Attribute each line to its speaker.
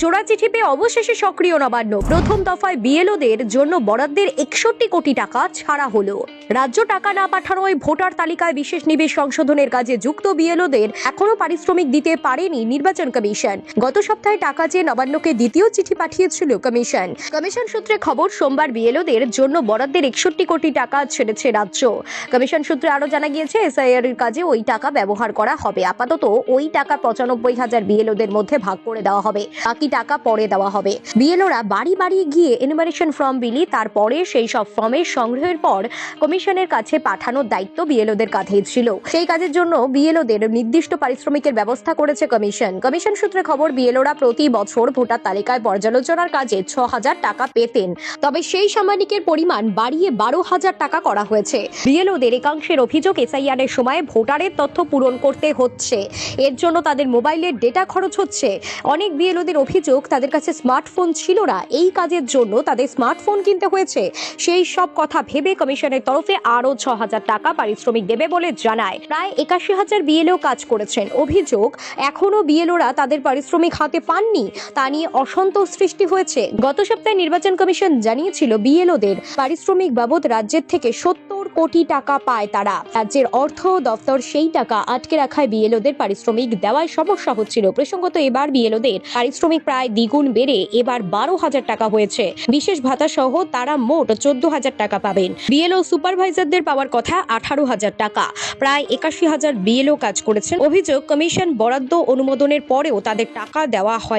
Speaker 1: জোড়া চিঠি পেয়ে অবশেষে সক্রিয় নবান্ন। প্রথম দফায় বিএলওদের জন্য বরাদ্দের একষট্টি কোটি টাকা ছাড়া হলো। রাজ্য টাকা না পাঠানোয় ভোটার তালিকায় বিশেষ নিবেশ সংশোধনের কাজে যুক্ত বিএলওদের এখনও পারিশ্রমিক দিতে পারেনি নির্বাচন কমিশন। গত সপ্তাহে টাকা চেয়ে নবান্নকে দ্বিতীয় চিঠি পাঠিয়েছিল কমিশন। কমিশন সূত্রে খবর, সোমবার বিএলওদের জন্য বরাদ্দের একষট্টি কোটি টাকা ছেড়েছে রাজ্য। কমিশন সূত্রে আরও জানা গিয়েছে, এসআইআর এর কাজে ওই টাকা ব্যবহার করা হবে। আপাতত ওই টাকা পঁচানব্বই হাজার বিএলওদের মধ্যে ভাগ করে দেওয়া হবে। বাকি টাকা পরে দেওয়া হবে। বিএলওরা বাড়ি বাড়ি গিয়ে এনিমারেশন ফর্ম বিলি, তারপরে সেই সব ফর্মের সংগ্রহের পর কমিশনের কাছে পাঠানোর দায়িত্ব বিএলওদের কাঁধেই ছিল। সেই কাজের জন্য বিএলওদের নির্দিষ্ট পারিশ্রমিকের ব্যবস্থা করেছে কমিশন। কমিশন সূত্রে খবর, বিএলওরা প্রতি বছর ভোটার তালিকায় পর্যালোচনার কাজে ছ হাজার টাকা পেতেন। তবে সেই সাম্মানিকের পরিমাণ বাড়িয়ে বারো হাজার টাকা করা হয়েছে। বিএলওদের একাংশের অভিযোগ এসআইআর এর সময় ভোটারের তথ্য পূরণ করতে হচ্ছে। এর জন্য তাদের মোবাইলের ডেটা খরচ হচ্ছে। অনেক বিএলওদের অভিযোগ তাদের কাছে স্মার্টফোন ছিল না। এই কাজের জন্য তাদের স্মার্টফোন কিনতে হয়েছে। সেই সব কথা ভেবে কমিশনের তরফে আরও ছ হাজার টাকা পারিশ্রমিক দেবে বলে জানায়। প্রায় একাশি হাজার বিএলও কাজ করেছেন। অভিযোগ, এখনও বিএলওরা তাদের পারিশ্রমিক হাতে পাননি। তা নিয়ে অসন্তোষ সৃষ্টি হয়েছে। গত সপ্তাহে নির্বাচন কমিশন জানিয়েছিল বিএলওদের পারিশ্রমিক বাবদ রাজ্যের থেকে সত্তর কোটি টাকা পায় তারা। রাজ্যের অর্থ দপ্তর সেই টাকা আটকে রাখায় বিএলওদের পারিশ্রমিক দেওয়ায় সমস্যা হচ্ছিল। প্রসঙ্গত এবার বিএলওদের পারিশ্রমিক প্রায় দ্বিগুণ বেড়ে এবার বারো হাজার টাকা হয়েছে। বিশেষ ভাতা সহ তারা মোট চোদ্দ হাজার টাকা পাবেন। বিএলও সুপারভাইজারদের পাওয়ার কথা আঠারো হাজার টাকা। প্রায় একাশি হাজার বিএলও কাজ করেছেন। অভিযোগ কমিশন বরাদ্দ অনুমোদনের পরেও তাদের টাকা দেওয়া হয়